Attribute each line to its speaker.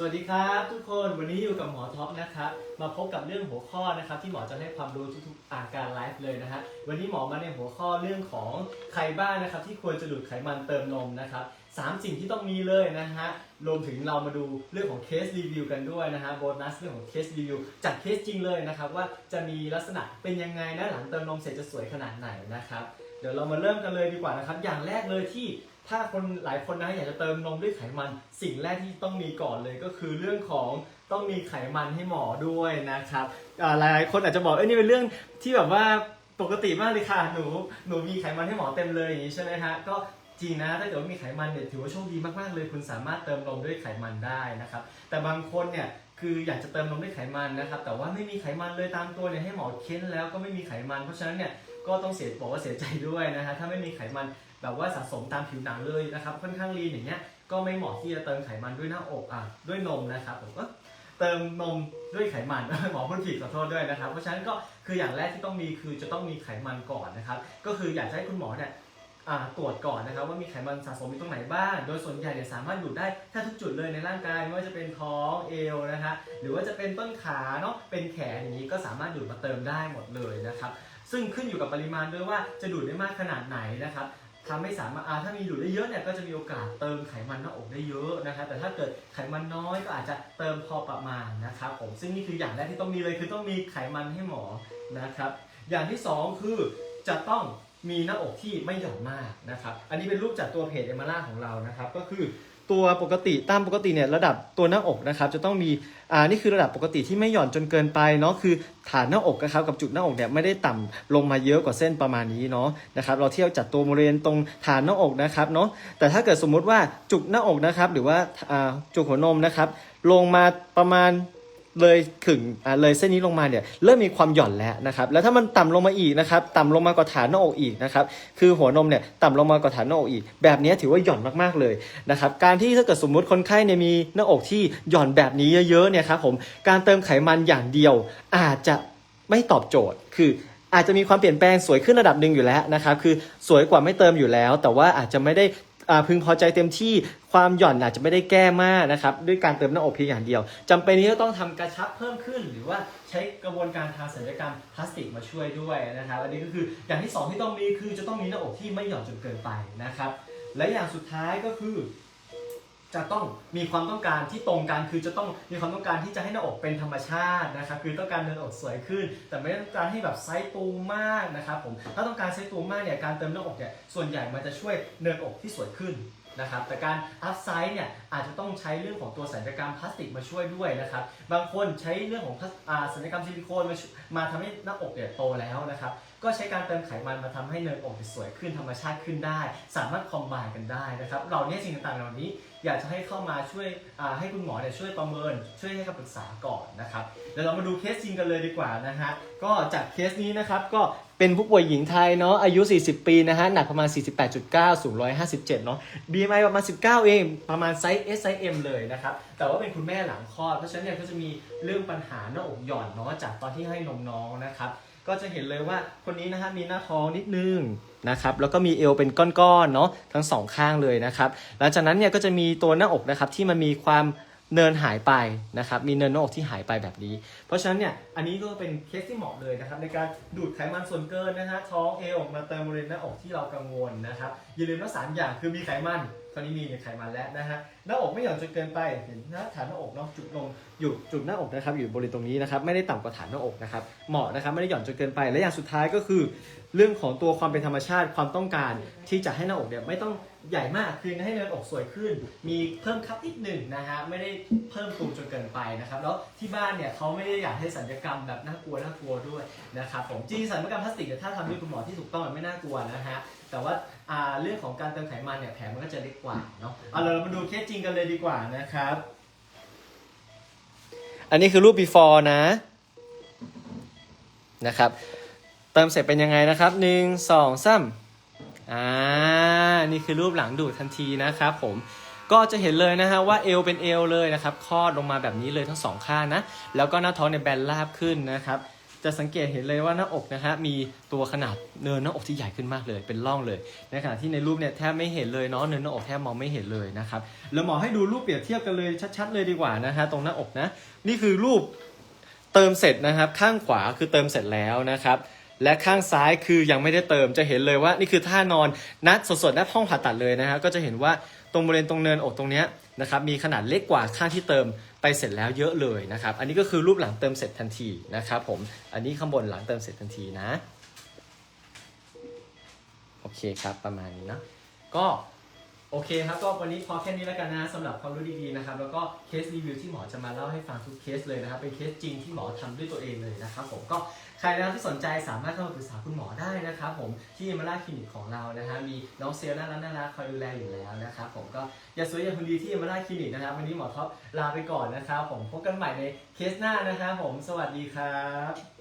Speaker 1: สวัสดีครับทุกคนวันนี้อยู่กับหมอท็อปนะครับมาพบกับเรื่องหัวข้อนะครับที่หมอจะให้ความรู้ทุกๆอาการไลฟ์เลยนะฮะวันนี้หมอมาในหัวข้อเรื่องของใครบ้างนะครับที่ควรจะดูดไขมันเติมนมนะครับสามสิ่งที่ต้องมีเลยนะฮะรวมถึงเรามาดูเรื่องของเคสรีวิวกันด้วยนะฮะโบนัสเรื่องของเคสรีวิวจากเคสจริงเลยนะครับว่าจะมีลักษณะเป็นยังไงนะหลังเติมนมเสร็จจะสวยขนาดไหนนะครับเดี๋ยวเรามาเริ่มกันเลยดีกว่านะครับอย่างแรกเลยที่ ถ้าคนหลายคนนะอยากจะเติมนมด้วยไขมัน สิ่งแรกที่ต้องมีก่อนเลยก็คือเรื่องของต้องมีไขมันให้หมอด้วยนะครับอ่าหลายๆคนอาจจะบอกเอ้ยนี่เป็นเรื่องที่แบบว่าปกติมากเลยค่ะหนูหนูมีไขมันให้หมอเต็มเลยอย่างนี้ใช่ไหมฮะก็จริงนะถ้าเกิดว่ามีไขมันเนี่ยถือว่าโชคดีมากๆเลย คุณสามารถเติมนมด้วยไขมันได้นะครับ แต่บางคนเนี่ยคืออยากจะเติมนมด้วยไขมันนะครับ แต่ว่าไม่มีไขมันเลยตามตัวเนี่ยให้หมอเค้นแล้วก็ไม่มีไขมันเพราะฉะนั้นเนี่ยก็ต้องเสียบอกว่าเสียใจด้วยนะฮะถ้าไม่มีไขมัน แบบว่าสะสมตามผิวหนังเลยนะครับค่อนข้างลีนอย่างเงี้ยก็ไม่เหมาะที่จะเติมไขมันด้วยหน้าอกอะด้วยนมนะครับผมก็เติมนมด้วยไขมันหมอพูดผิดขอโทษด้วยนะครับ เพราะฉะนั้นก็คืออย่างแรกที่ต้องมีคือจะต้องมีไขมันก่อนนะครับ ก็คืออยากให้คุณหมอเนี่ยอ่าตรวจก่อนนะครับว่ามีไขมันสะสมอยู่ตรงไหนบ้าง โดยส่วนใหญ่เนี่ยสามารถดูดได้แทบทุกจุดเลยในร่างกายไม่ว่าจะเป็นท้องเอวนะฮะหรือว่าจะเป็นต้นขาเนาะเป็นแขนอย่างนี้ก็สามารถดูดมาเติมได้หมดเลยนะครับ ซึ่งขึ้นอยู่กับปริมาณด้วยว่าจะดูดได้มากขนาดไหนนะครับ ทำให้สามารถอ่าถ้ามีดูดได้เยอะเนี่ยก็จะมีโอกาสเติมไขมันหน้าอกได้เยอะนะครับแต่ถ้าเกิดไขมันน้อยก็อาจจะเติมพอประมาณนะครับผมซึ่งนี่คืออย่างแรกที่ต้องมีเลยคือต้องมีไขมันให้หมอนะครับอย่างที่สองคือจะต้องมีหน้าอกที่ไม่หย่อนมากนะครับ อันนี้เป็นรูปจากตัวเพจเอมาล่าของเรานะครับ ก็คือ ตัวปกติตามปกติเนี่ยระดับตัวหน้าอกนะครับจะต้องมีอ่านี่คือระดับปกติที่ไม่หย่อนจนเกินไปเนาะคือฐานหน้าอกนะครับกับจุดหน้าอกเนี่ยไม่ได้ต่ำลงมาเยอะกว่าเส้นประมาณนี้เนาะนะครับเราเที่ยวจัดตัวบริเวณตรงฐานหน้าอกนะครับเนาะแต่ถ้าเกิดสมมุติว่าจุกหน้าอกนะครับหรือว่าอ่าจุกหัวนมนะครับลงมาประมาณ เลยขึงอ่าเลยเส้นนี้ลงมาเนี่ยเริ่มมีความหย่อนแล้วนะครับแล้วถ้ามันต่ำลงมาอีกนะครับต่ำลงมากว่าฐานหน้าอกอีกนะครับคือหัวนมเนี่ยต่ำลงมากว่าฐานหน้าอกอีก แบบนี้ถือว่าหย่อนมากๆเลยนะครับการที่ถ้าเกิดสมมุติคนไข้เนี่ยมีหน้าอกที่หย่อนแบบนี้เยอะๆเนี่ยครับผมการเติมไขมันอย่างเดียวอาจจะไม่ตอบโจทย์คืออาจจะมีความเปลี่ยนแปลงสวยขึ้นระดับหนึ่งอยู่แล้วนะครับ คือสวยกว่าไม่เติมอยู่แล้ว แต่ว่าอาจจะไม่ได้ พึงพอใจเต็มที่ความหย่อนอาจจะไม่ได้แก้มากนะครับด้วยการเติมหน้าอกเพียงอย่างเดียวจำเป็นที่จะต้องทำกระชับเพิ่มขึ้น หรือว่าใช้กระบวนการทางศัลยกรรมพลาสติกมาช่วยด้วยนะครับอันนี้ก็คืออย่างที่สองที่ต้องมีคือจะต้องมีหน้าอกที่ไม่หย่อนจนเกินไปนะครับและอย่างสุดท้ายก็คือ จะต้องมีความต้องการที่ตรงกันคือจะต้องมีความต้องการที่จะให้หน้าอกเป็นธรรมชาตินะครับคือต้องการเนินอกสวยขึ้น แต่ไม่ต้องการให้แบบไซส์ตูมากนะครับผมถ้าต้องการไซส์ตูมมากเนี่ยการเติมหน้าอกเนี่ยส่วนใหญ่มันจะช่วยเนินอกที่สวยขึ้นนะครับแต่การอัพไซส์เนี่ยอาจจะต้องใช้เรื่องของตัวศัลยกรรมพลาสติกมาช่วยด้วยนะครับบางคนใช้เรื่องของพลาสอ่าศัลยกรรมซิลิโคนมามาทำให้หน้าอกเนี่ยโตแล้วนะครับ ก็ใช้การเติมไขมันมาทำให้เนินอกสวยขึ้นธรรมชาติขึ้นได้ สามารถคอมบายกันได้นะครับเหล่านี้สิ่งต่างๆเหล่านี้อยากจะให้เข้ามาช่วยให้คุณหมอเนี่ยช่วยประเมิน ช่วยให้คำปรึกษาก่อนนะครับเดี๋ยวเรามาดูเคสจริงกันเลยดีกว่านะฮะก็จากเคสนี้นะครับก็เป็นผู้ป่วยหญิงไทยเนาะอายุ 40 ปีนะฮะหนักประมาณ 48.9 สูง 157 เนาะ BMI ประมาณ 19 เอง ประมาณไซส์ S ไซส์ M เลยนะครับ แต่ว่าเป็นคุณแม่หลังคลอด เพราะฉะนั้นเนี่ยก็จะมีเรื่องปัญหาหน้าอกหย่อนเนาะจากตอนที่ให้นมน้องนะครับ ก็จะเห็นเลยว่าคนนี้นะฮะมีหน้าท้องนิดนึงนะครับแล้วก็มีเอวเป็นก้อนๆเนาะทั้งสองข้างเลยนะครับหลังจากนั้นเนี่ยก็จะมีตัวหน้าอกนะครับที่มันมีความ เนินหายไปนะครับมีเนินนอกที่หายไปแบบนี้ เพราะฉะนั้นเนี่ยอันนี้ก็เป็นเคสที่เหมาะเลยนะครับในการดูดไขมันส่วนเกินนะฮะท้องเอวมาเติมบริเวณหน้าอกที่เรากังวลนะครับอย่าลืมว่าสามอย่างคือมีไขมันตอนนี้มีไขมันแล้วนะฮะหน้าอกไม่หย่อนจนเกินไปเห็นหน้าฐานหน้าอกเนาะจุดลงอยู่จุดหน้าอกนะครับอยู่บริเวณตรงนี้นะครับไม่ได้ต่ำกว่าฐานหน้าอกนะครับเหมาะนะครับไม่ได้หย่อนจนเกินไป และอย่างสุดท้ายก็คือ เรื่องของตัวความเป็นธรรมชาติความต้องการที่จะให้หน้าอกเนี่ยไม่ต้อง ใหญ่มากคือให้เนินอกสวยขึ้น มีเพิ่มคัพนิดหนึ่งนะฮะไม่ได้เพิ่มตูมจนเกินไปนะครับแล้วที่บ้านเนี่ยเขาไม่ได้อยากให้สัญญกรรมแบบน่ากลัวน่ากลัวด้วยนะครับผมจริงสัญญกรรมพลาสติกถ้าทำด้วยคุณหมอที่ถูกต้องมันไม่น่ากลัวนะฮะแต่ว่าอ่าเรื่องของการเติมไขมันเนี่ยแผลมันก็จะเล็กกว่าเนาะเอาเรามาดูเคสจริงกันเลยดีกว่านะครับ อันนี้คือรูป before นะนะครับเติมเสร็จเป็นยังไงนะครับหนึ่งสองสามอ่า นี่คือรูปหลังดูดทันทีนะครับผมก็จะเห็นเลยนะฮะว่าเอวเป็นเอวเลยนะครับคลอดลงมาแบบนี้เลยทั้งสองข้างนะแล้วก็หน้าท้องในแบนราบขึ้นนะครับจะสังเกตเห็นเลยว่าหน้าอกนะฮะมีตัวขนาดเนินหน้าอกที่ใหญ่ขึ้นมากเลย เป็นร่องเลยในขณะที่ในรูปเนี่ยแทบไม่เห็นเลยเนาะเนินหน้าอกแทบมองไม่เห็นเลยนะครับแล้วหมอให้ดูรูปเปรียบเทียบกันเลยชัด ๆ เลยดีกว่านะฮะตรงหน้าอกนะ นี่คือรูปเติมเสร็จนะครับ ข้างขวาคือเติมเสร็จแล้วนะครับ และข้างซ้ายคือยังไม่ได้เติมจะเห็นเลยว่านี่คือท่านอนนัดสดๆณห้องผ่าตัดเลยนะฮะก็จะเห็นว่าตรงบริเวณตรงเนินอกตรงเนี้ยนะครับมีขนาดเล็กกว่าข้างที่เติมไปเสร็จแล้วเยอะเลยนะครับ อันนี้ก็คือรูปหลังเติมเสร็จทันทีนะครับผมอันนี้ข้างบนหลังเติมเสร็จทันทีนะ โอเคครับประมาณนี้นะก็ โอเคครับก็วันนี้พอแค่นี้แล้วกันนะสำหรับความรู้ดีๆนะครับแล้วก็เคสรีวิวที่หมอจะมาเล่าให้ฟังทุกเคสเลยนะครับเป็นเคสจริงที่หมอทำด้วยตัวเองเลยนะครับผมก็ใครนะครับที่สนใจสามารถเข้ามาปรึกษาคุณหมอได้นะครับผมที่มาล่าคลินิกของเรานะฮะมีน้องเซลล์น่ารักน่ารักคอยดูแลอยู่แล้วนะครับผมก็อย่าสวยอย่าคนดีที่มาล่าคลินิกนะครับวันนี้หมอท็อปลาไปก่อนนะครับผมพบกันใหม่ในเคสหน้านะครับผมสวัสดีครับ